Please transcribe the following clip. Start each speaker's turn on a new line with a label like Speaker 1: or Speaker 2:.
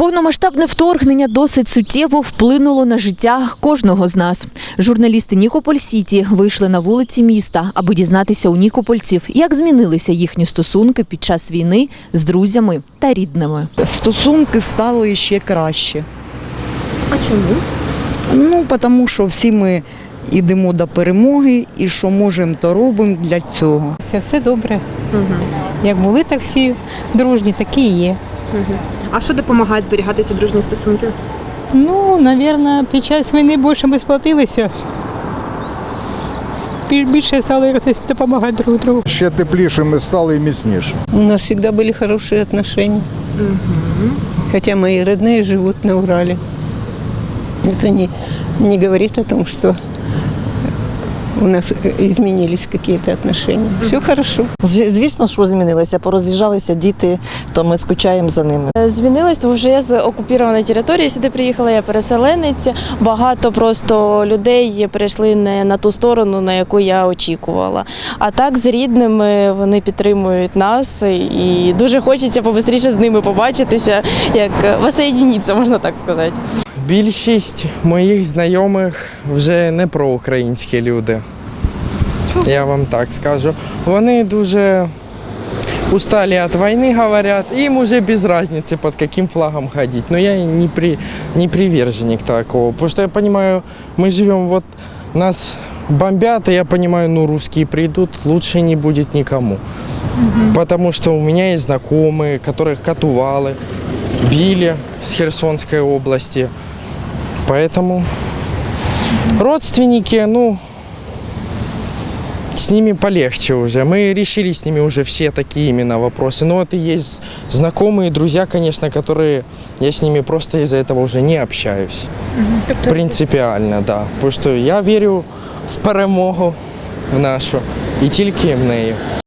Speaker 1: Повномасштабне вторгнення досить суттєво вплинуло на життя кожного з нас. Журналісти Нікополь Сіті вийшли на вулиці міста, аби дізнатися у нікопольців, як змінилися їхні стосунки під час війни з друзями та рідними.
Speaker 2: Стосунки стали ще краще.
Speaker 1: А чому?
Speaker 2: Ну, тому що всі ми йдемо до перемоги і що можемо, то робимо для цього.
Speaker 3: Все, все добре. Як були, так всі дружні, такі і є.
Speaker 4: А що допомагає зберігати ці дружні стосунки?
Speaker 3: Ну, мабуть, під час війни більше ми сплатилися. Бі- Більше стали якось допомагати друг другу.
Speaker 5: Ще тепліше ми стали і міцніше.
Speaker 6: У нас всегда были хорошие отношения. Хотя мои родные живут на Урале. Это не, не говорит о том, что у нас э, изменились какие-то отношения. Все хорошо.
Speaker 7: Звісно, що змінилося. Пороз'їжджалися діти, то ми скучаємо за ними.
Speaker 8: Змінилось, тому що я з окупованої території сюди приїхала, я переселенець. Багато просто людей перейшли не на ту сторону, на яку я очікувала. А так з рідними вони підтримують нас, і дуже хочеться побистріше з ними побачитися, як воссоєдініться, можна так сказати
Speaker 9: Більшість моїх знайомих вже не проукраїнські люди. Я вам так скажу. Вони дуже устали від війни, говорять, їм уже без разницы, под каким флагом ходить. Но я не, при, не приверженник такого. Потому что я понимаю, мы живем вот, нас бомбят, и я понимаю, ну русские придут, лучше не будет никому. Потому что у меня есть знакомые, которых катували, били с Херсонской области. Поэтому родственники, ну, с ними полегче уже. Мы решили с ними уже все такие именно вопросы. Но это есть знакомые, друзья, конечно, которые я с ними просто из-за этого уже не общаюсь. Принципіально, да. Потому що я вірю в перемогу в нашу і тільки в неї.